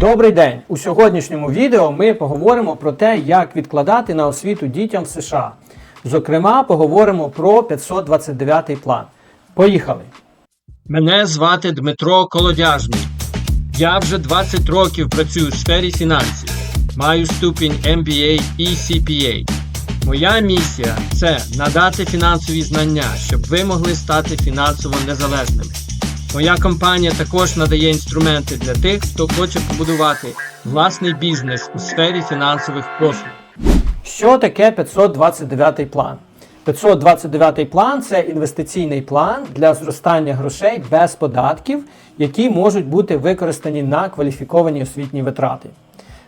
Добрий день! У сьогоднішньому відео ми поговоримо про те, як відкладати на освіту дітям в США. Зокрема, поговоримо про 529 план. Поїхали! Мене звати Дмитро Колодяжний. Я вже 20 років працюю у сфері фінансів. Маю ступінь MBA і CPA. Моя місія це надати фінансові знання, щоб ви могли стати фінансово незалежними. Моя компанія також надає інструменти для тих, хто хоче побудувати власний бізнес у сфері фінансових послуг. Що таке 529 план? 529 план це інвестиційний план для зростання грошей без податків, які можуть бути використані на кваліфіковані освітні витрати.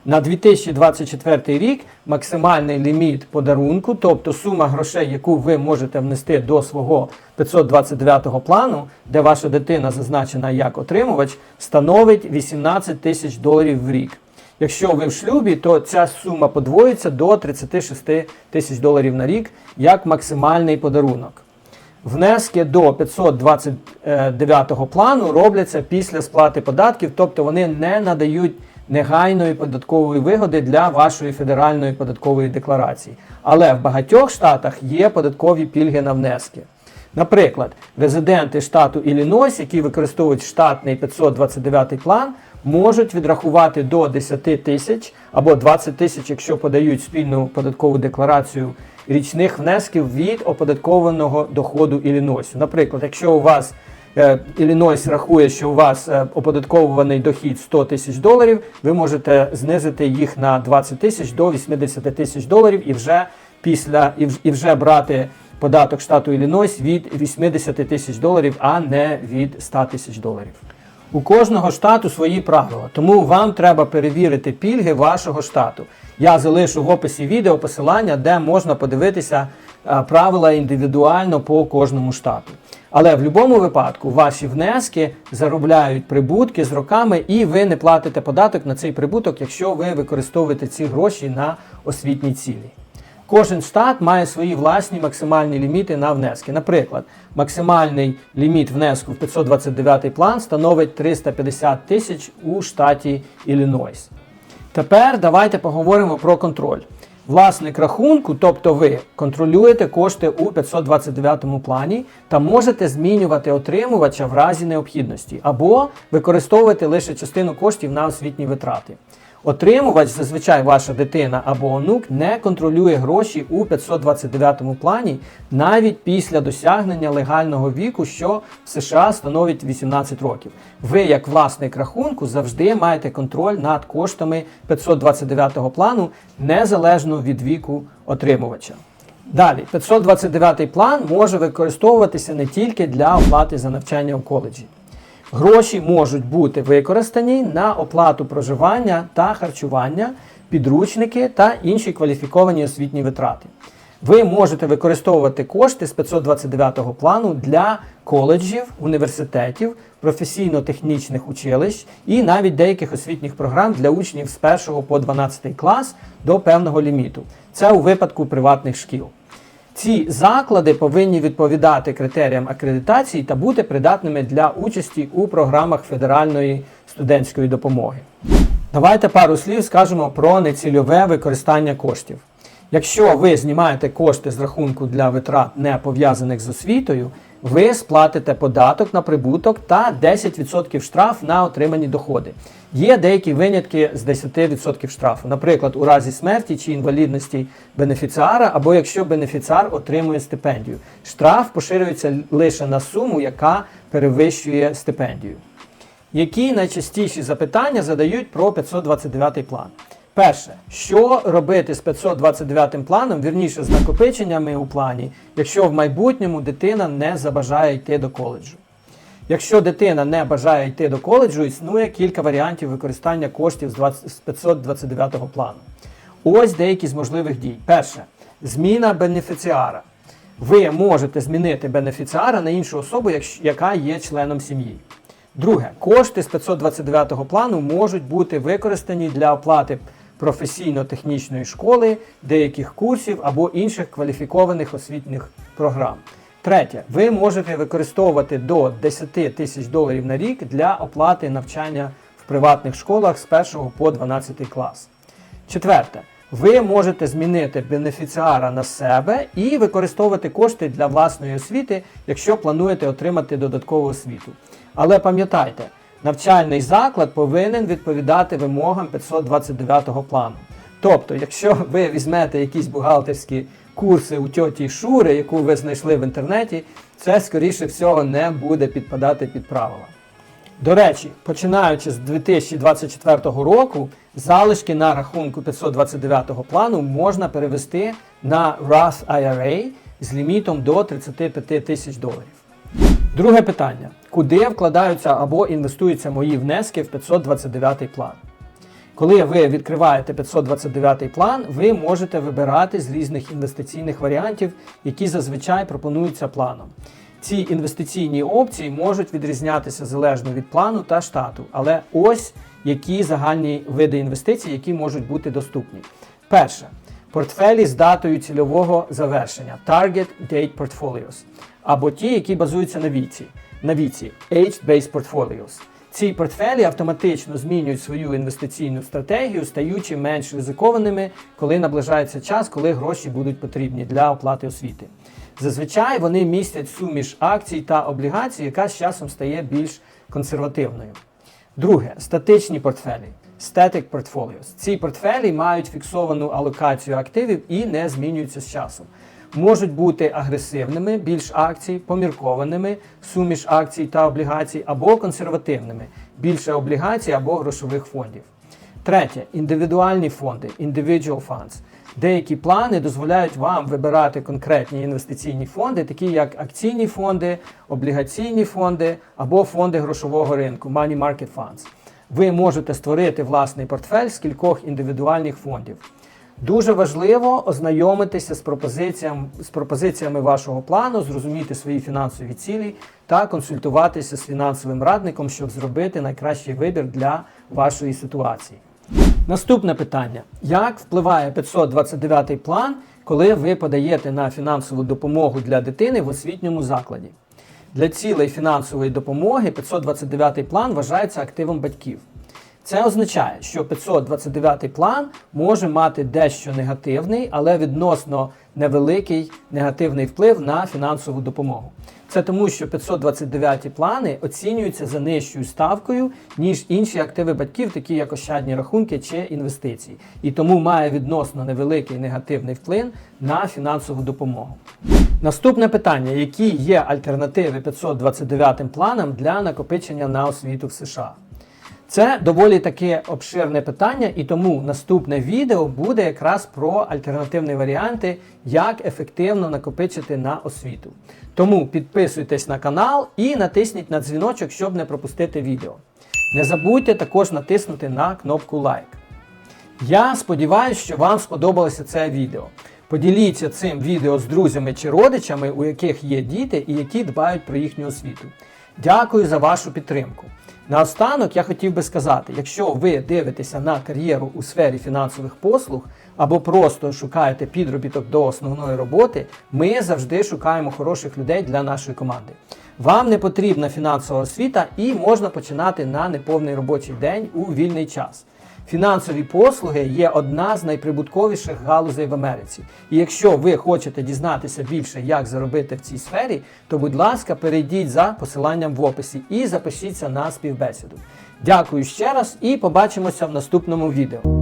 На 2024 рік максимальний ліміт подарунку, тобто сума грошей, яку ви можете внести до свого 529-го плану, де ваша дитина зазначена як отримувач, становить 18 тисяч доларів в рік. Якщо ви в шлюбі, то ця сума подвоїться до 36 тисяч доларів на рік як максимальний подарунок. Внески до 529 плану робляться після сплати податків, тобто вони не надають негайної податкової вигоди для вашої федеральної податкової декларації. Але в багатьох штатах є податкові пільги на внески. Наприклад, резиденти штату Іллінойс, які використовують штатний 529 план, можуть відрахувати до 10 тисяч або 20 тисяч, якщо подають спільну податкову декларацію річних внесків від оподаткованого доходу Іллінойсу. Наприклад, якщо у вас Іллінойс рахує, що у вас е, оподатковуваний дохід 100 тисяч доларів, ви можете знизити їх на 20 тисяч до 80 тисяч доларів і вже після і вже брати податок штату Іллінойс від 80 тисяч доларів, а не від 100 тисяч доларів. У кожного штату свої правила, тому вам треба перевірити пільги вашого штату. Я залишу в описі відео посилання, де можна подивитися правила індивідуально по кожному штату. Але в будь-якому випадку ваші внески заробляють прибутки з роками, і ви не платите податок на цей прибуток, якщо ви використовуєте ці гроші на освітні цілі. Кожен штат має свої власні максимальні ліміти на внески. Наприклад, максимальний ліміт внеску в 529 план становить 350 тисяч у штаті Іллінойс. Тепер давайте поговоримо про контроль. Власник рахунку, тобто ви, контролюєте кошти у 529 плані та можете змінювати отримувача в разі необхідності або використовувати лише частину коштів на освітні витрати. Отримувач, зазвичай ваша дитина або онук, не контролює гроші у 529 плані навіть після досягнення легального віку, що в США становить 18 років. Ви, як власник рахунку, завжди маєте контроль над коштами 529 плану незалежно від віку отримувача. Далі, 529 план може використовуватися не тільки для оплати за навчання в коледжі. Гроші можуть бути використані на оплату проживання та харчування, підручники та інші кваліфіковані освітні витрати. Ви можете використовувати кошти з 529 плану для коледжів, університетів, професійно-технічних училищ і навіть деяких освітніх програм для учнів з 1 по 12 клас до певного ліміту. Це у випадку приватних шкіл. Ці заклади повинні відповідати критеріям акредитації та бути придатними для участі у програмах федеральної студентської допомоги. Давайте пару слів скажемо про нецільове використання коштів. Якщо ви знімаєте кошти з рахунку для витрат, не пов'язаних з освітою, ви сплатите податок на прибуток та 10% штраф на отримані доходи. Є деякі винятки з 10% штрафу, наприклад, у разі смерті чи інвалідності бенефіціара, або якщо бенефіціар отримує стипендію. Штраф поширюється лише на суму, яка перевищує стипендію. Які найчастіші запитання задають про 529 план? Перше, що робити з 529 планом, вірніше з накопиченнями у плані, якщо в майбутньому дитина не забажає йти до коледжу? Якщо дитина не бажає йти до коледжу, існує кілька варіантів використання коштів з 20 з 529 плану. Ось деякі з можливих дій. Перше, зміна бенефіціара. Ви можете змінити бенефіціара на іншу особу, яка є членом сім'ї. Друге, кошти з 529 плану можуть бути використані для оплати професійно-технічної школи, деяких курсів або інших кваліфікованих освітніх програм. Третє, ви можете використовувати до 10 тисяч доларів на рік для оплати навчання в приватних школах з 1 по 12 клас. Четверте. Ви можете змінити бенефіціара на себе і використовувати кошти для власної освіти, якщо плануєте отримати додаткову освіту. Але пам'ятайте, навчальний заклад повинен відповідати вимогам 529 плану. Тобто, якщо ви візьмете якісь бухгалтерські курси у тьоті Шури, яку ви знайшли в інтернеті, це скоріше всього не буде підпадати під правила. До речі, починаючи з 2024 року, залишки на рахунку 529 плану можна перевести на Roth IRA з лімітом до 35 тисяч доларів. Друге питання: куди вкладаються або інвестуються мої внески в 529 план? Коли ви відкриваєте 529 план, ви можете вибирати з різних інвестиційних варіантів, які зазвичай пропонуються планом. Ці інвестиційні опції можуть відрізнятися залежно від плану та штату, але ось які загальні види інвестицій, які можуть бути доступні. Перше портфелі з датою цільового завершення Target Date Portfolios, або ті, які базуються на віці, на віці Age-Based Portfolios. Ці портфелі автоматично змінюють свою інвестиційну стратегію, стаючи менш ризикованими, коли наближається час, коли гроші будуть потрібні для оплати освіти. Зазвичай вони містять суміш акцій та облігацій, яка з часом стає більш консервативною. Друге статичні портфелі. Static portfolios. Ці портфелі мають фіксовану алокацію активів і не змінюються з часом. Можуть бути агресивними, більш акцій, поміркованими, суміш акцій та облігацій, або консервативними, більше облігацій або грошових фондів. Третє індивідуальні фонди, individual funds. Деякі плани дозволяють вам вибирати конкретні інвестиційні фонди, такі як акційні фонди, облігаційні фонди або фонди грошового ринку, money market funds. Ви можете створити власний портфель з кількох індивідуальних фондів. Дуже важливо ознайомитися з пропозиціями, з пропозиціями вашого плану, зрозуміти свої фінансові цілі та консультуватися з фінансовим радником, щоб зробити найкращий вибір для вашої ситуації. Наступне питання: як впливає 529 план, коли ви подаєте на фінансову допомогу для дитини в освітньому закладі? Для цілей фінансової допомоги 529 план вважається активом батьків. Це означає, що 529 план може мати дещо негативний, але відносно невеликий негативний вплив на фінансову допомогу. Це тому, що 529 плани оцінюються за нижчою ставкою, ніж інші активи батьків, такі як ощадні рахунки чи інвестиції, і тому має відносно невеликий негативний вплив на фінансову допомогу. Наступне питання: які є альтернативи 529 планам для накопичення на освіту в США? Це доволі таке обширне питання, і тому наступне відео буде якраз про альтернативні варіанти, як ефективно накопичити на освіту. Тому підписуйтесь на канал і натисніть на дзвіночок, щоб не пропустити відео. Не забудьте також натиснути на кнопку лайк. Я сподіваюся, що вам сподобалося це відео. Поділіться цим відео з друзями чи родичами, у яких є діти і які дбають про їхню освіту. Дякую за вашу підтримку. Наостанок я хотів би сказати, якщо ви дивитеся на кар'єру у сфері фінансових послуг або просто шукаєте підробіток до основної роботи, ми завжди шукаємо хороших людей для нашої команди. Вам не потрібна фінансова освіта і можна починати на неповний робочий день у вільний час. Фінансові послуги є одна з найприбутковіших галузей в Америці. І якщо ви хочете дізнатися більше, як заробити в цій сфері, то будь ласка, перейдіть за посиланням в описі і запишіться на співбесіду. Дякую ще раз і побачимося в наступному відео.